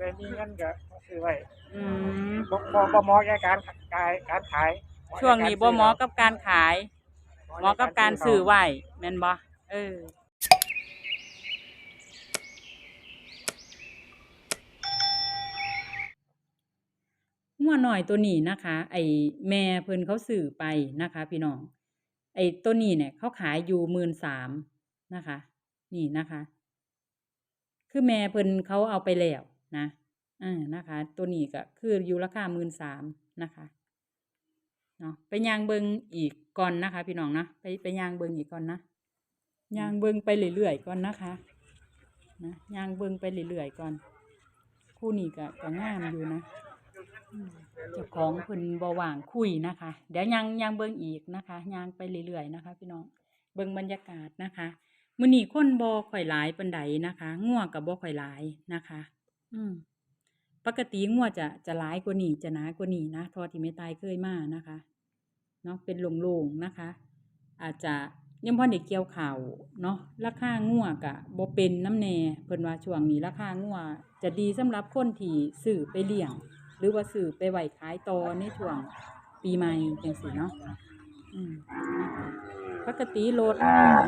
เลยมีเงินก็ซื้อไว้อืมบ่บ่บ่เหมาะแก่การขายการขายช่วงนี้บ่เหมาะกับการขาย เหมาะกับการซื้อไว้แม่นบ่เออ งัวหน่อยตัวนี้นะคะ ไอแม่เพิ่นเขาสื่อไปนะคะ พี่น้อง ไอตัวนี้เนี่ยเขาขายอยู่หมื่นสามนะคะ นี่นะคะ คือแม่เพิ่นเขาเอาไปแล้ว นะอ่านะคะ ตัวนี้ก็คืออยู่ราคาหมื่นสามนะคะเนาะไปยางเบิงอีกก่อนนะคะ พี่น้องนะไปไปยางเบิงอีกก่อนนะยางเบิงไปเรื่อยๆก่อนนะคะนะยางเบิงไปเรื่อยๆก่อน คู่นี้ก็ก็งามอยู่นะเจ้าของเพิ่นบว่างคุยนะคะ เดี๋ยวยังยังเบิงอีกนะคะยังไปเรื่อยๆนะคะ พี่น้องเบิงบรรยากาศนะคะมื้อนี้คนบ่ค่อยหลายปานใดนะคะงัวงก็บ่ค่อยหลายนะคะ อืมปกติงัวจะจะหลายกว่านี้จะหนากว่านี้นะทอที่ไม่ตายเคยมานะคะเนาะเป็นโล่งๆนะคะ อาจจะยังพอได้เกี่ยวข่าวเนาะราคางัวกะบ่เป็นน้ำแน่เพิ่นว่าช่วงนี้ราคางัวจะดีสำหรับคนที่ซื้อไปเลี้ยง หรือว่าซื้อไปไหวขายตอในช่วงปีใหม่จังซี่เนาะปกติรถ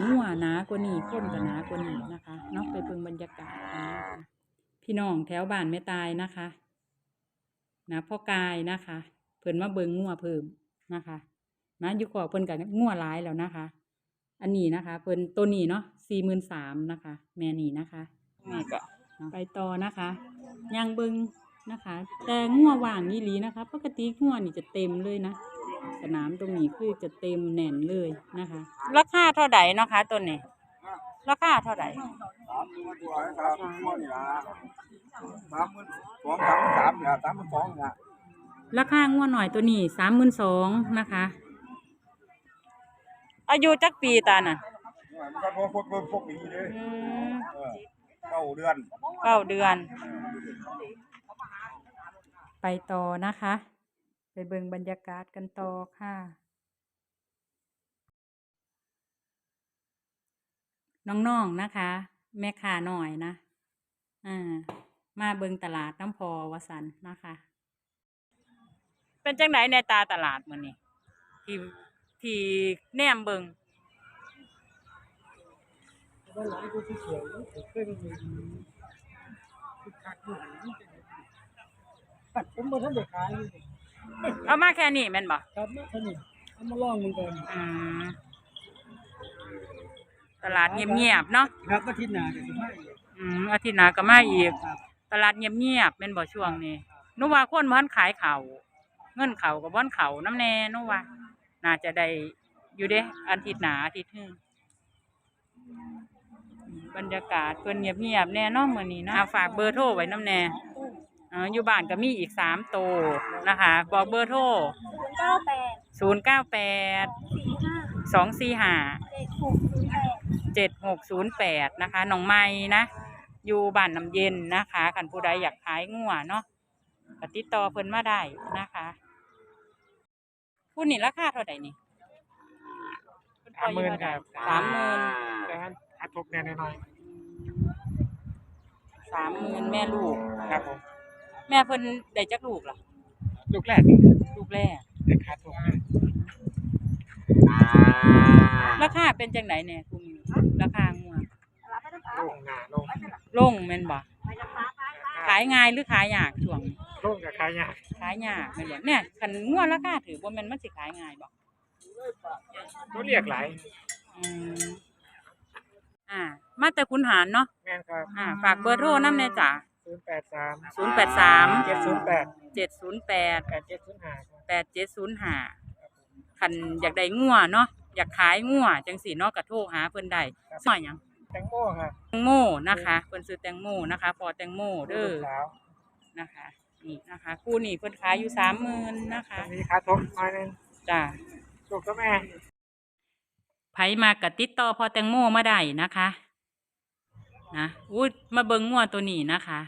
งัวหนากว่านี้คนก็หนากว่านี้นะคะเนาะไปเบิ่งบรรยากาศนะคะ พี่น้องแถวบ้านแม่ตายนะคะนะพ่อกายนะคะเพิ่นมาเบิ่งงัวเพิ่มนะคะนะอยู่ขอกเพิ่นกับงัวหลายแล้วนะคะ อันนี้นะคะเพิ่นตัวนี้เนาะสี่หมื่นสามนะคะ แม่นี่นะคะนี่ก็ไปต่อนะคะย่างเบิงนะคะ แต่งัวว่างนี่ลีนะคะ ปกติงัวนี่จะเต็มเลยนะสนามตรงนี้คือจะเต็มแน่นเลยนะคะ ราคาเท่าไหร่เนาะคะตัวนี้ ราคาเท่าไหร่สามหมื่นกว่าครับงวดนี่ละสามหมื่นสองสามสามเนี่ยสามหมื่นสองเนี่ยราคางัวหน่อยตัวนี้สามหมื่นสองนะคะ อายุจักปีตาน่ะมันก็พวกพวกพวกพวกนี้เลยอืมเออเก้าเดือนเก้าเดือน ไปต่อนะคะ ไปเบิ่งบรรยากาศกันต่อค่ะ น้องๆนะคะ แม่ค้าหน่อยนะอ่ามาเบิงตลาดน้ำพอวสันนะคะ เป็นจังไหนในตาตลาดมื้อนี้ที่ที่แนมเบิงว่าหลายคนที่เขียวเคยมีคือคักอยู่ปัดผมบ่ทันได้ขายอยู่เอามาแค่นี้แม่นบ่ครับมาเท่านี้เอามาลองมึงก่อนอืม ตลาดเงียบๆเนาะครับอาทิตย์หน้าจะสิมาอีกอืมอาทิตย์หน้าก็มาอีก ครับตลาดเงียบๆเป็นบ่ช่วงนี้หนูว่าคนบ่ทันขายเขาวเงินเขากับบ่ทันเขาน้ำแน่หนูว่าน่าจะได้อยู่เด้อาทิตย์หน้าอาทิตย์หนึงบรรยากาศเพิ่นเงียบๆแน่เนอนมื้อนี้นะเอาฝากเบอร์โทรไว้น้ำแน่อ๋ออยู่บ้านก็มีอีกสามโตวนะคะ บอกเบอร์โทรศูนย์เก้าแปด098สี่ห้า245เจ็ดหกศูนย์แปด เจ็ดหกศูนย์แปดนะคะหนองไม้นะอยู่บ้านน้ำเย็นนะคะคันผู้ใดอยากขายงัวเนาะก็ติดต่อเพิ่นมาได้นะคะผู้นี่ราคาเท่าไหร่นี่สามหมื่นครับสามหมื่นแต่ว่าขาดทุกแน่หน่อยสามหมื่นแม่ลูกๆครับผมแม่เพิ่นได้จักลูกเหรอลูกแรกนี่ลูกแรกแต่ขาดทุกแน่ราคาเป็นจังไหนเนี่ยคุณราคางัว ลงหน้า ลงลงแม่นบ่ขายง่ายหรือขายยากช่วงนี้ลงกับขายยากขายยากแม่นบ่เนี่ยคันงัวราคาถือบ่แม่นมันสิขายง่ายบ่ตัวเรียกหลายอืมอ่า มาแต่คุณหารเนาะแม่นครับอ่าฝากเบอร์โทรน้ำในจ้ะศูนย์แปดสามศูนย์แปดสามเจ็ดศูนย์แปดเจ็ดศูนย์แปดแปดเจ็ดศูนย์ห้าครับแปดเจ็ดศูนย์ห้าคันอยากได้งัวเนาะอยากขายงัวจังสีเนาะกระโทรหาเพิ่นได้ซอยหยัง แตงโมครับแตงโมนะคะเพิ่นซื้อแตงโมนะคะ พอแตงโมเด้อลูกสาวนะคะนี่นะคะคู่นี้เพิ่นขายอยู่สามหมื่นนะคะมีขาดทุกหน่อยหนึงจ้าลูกก็แม่ไผมากกับติดต่อพอแตงโมมาได้นะคะนะอุ้ยมาเบิงงัวตัวนี้นะคะ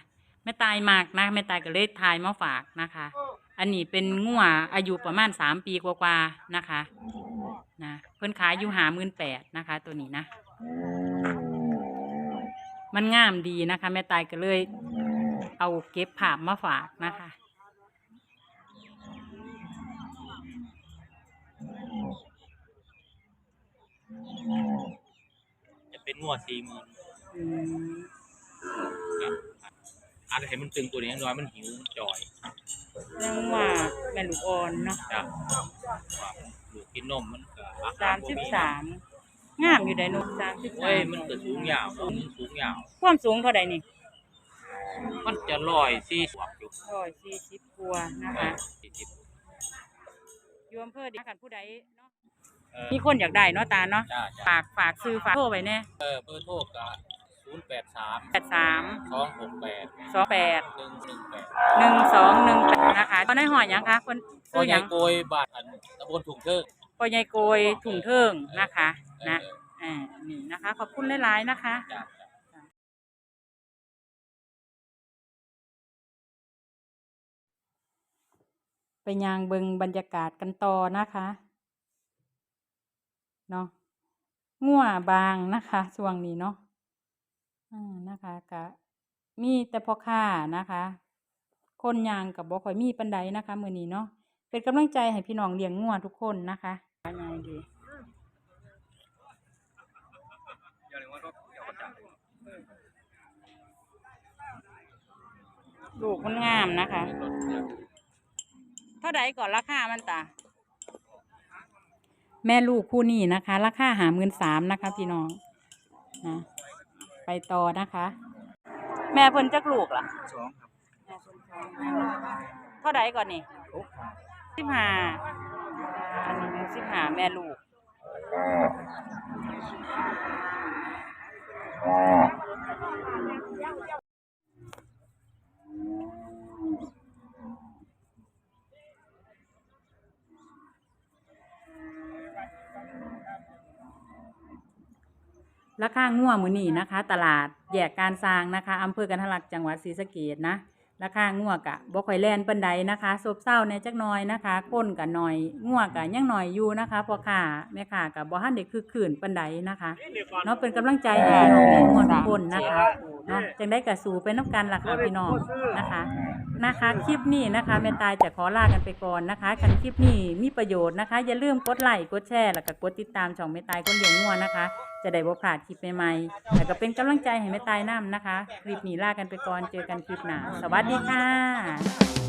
แม่ตายมากนะแม่ตายก็เลยทายมาฝากนะคะ อันนี้เป็นงัวอายุประมาณสามปีกว่าๆนะคะนะเพิ่นขายอยู่หาหมื่นแปดนะคะ ตัวนี้นะ มันงามดีนะคะ แม่ตายก็เลย เอาเก็บภาพมาฝากนะคะจะเป็นงวดสี่หมื่นอืมอาจจะเห็นมันตึงตัวนี้น้อยมันหิวมันจ่อยยังว่าแม่ลูกอ่อนเนาะจ้ะว่ามันอยู่กินนมมันก็อาสามสิบสาม งามอยู่ได้นุสามสิบสาเฮ้ยมมันก็สูงยาวมันสูงยาว ความสูงเท่าใดนี่มันจะลอยสี่สวบอยู่ร้อยสี่สิบกว่านะคะสี่สิบอยู่อำเภอเดียวกันผู้ใดเนาะเออมีคนอยากได้เนาะตาเนาะจ้าจ้าฝากฝากซื้อฝากโทรไปแน่เออเบอร์โทรก็ศูนย์แปดสามแปดสามสองหกแปดสองแปดหนึ่งหนึ่งแปดหนึ่งสองหนึ่งแปดนะคะตอนนี้หอยหยังคะคนก็ซื้อหยัยังงโกยบาทอันตะบนถุงเทิง ปอยายโกยถุงเทิงนะคะเออนะอ่านี่นะคะ ขอบคุณหลายๆนะคะจ้าไปยางเบิงบรรยากาศกันต่อนะคะเนาะง่วบางนะคะช่วงนี้เนาะอ่านะคะกะมีแต่พ่อค้านะคะ คนยางกับบ่ค่อยมีปันใดนะคะ มือนี้เนาะ เป็นกำลังใจให้พี่น้องเลี้ยงง่วทุกคนนะคะยังไงดีลูกมันงามนะคะ เท่าใดก่อนราคามันตาแม่ลูกคู่นี้นะคะ ราคาหาหมื่นสามนะคะ พี่น้องนะไปต่อนะคะ แม่เพิ่นจักลูกล่ะสองครับเท่าใดก่อนนี่ สิบห้าอันนี้สิบห้าแม่ลูกราคาง่วมือนี่นะคะ ตลาดแยกการสร้างนะคะอำเภอกันทลักจังหวัดศรีสะเกษนะ ราคาง่วกะบ่ค่อยแล่นปานใดนะคะซบเซาในจักหน่อยนะคะคนกะหน่อยง่วกะยังหน่อยอยู่นะคะพ่อค้าแม่ค้ากับ่ทันได้คือคืนปานใดนะคะเนาะเป็นกำลังใจให้พี่น้องทุกคนทุกคนนะคะเนาะจังได้กะสู่ไปน้ำกันล่ะค่ะพี่น้องนะคะนะคะคลิปนี้นะคะแม่ตายจะขอลากันไปก่อนนะคะคันคลิปนี้มีประโยชน์นะคะ อย่าลืมกดไลค์กดแชร์แล้วก็กดติดตามช่องแม่ตายคนเดียวงัวนะคะ จะได้บ่พลาดคลิปใหม่ๆแต่ก็เป็นกำลังใจให้แม่ตายน้ำนะคะ คลิปนี้ลากันไปก่อน เจอกันคลิปหน้า สวัสดีค่ะ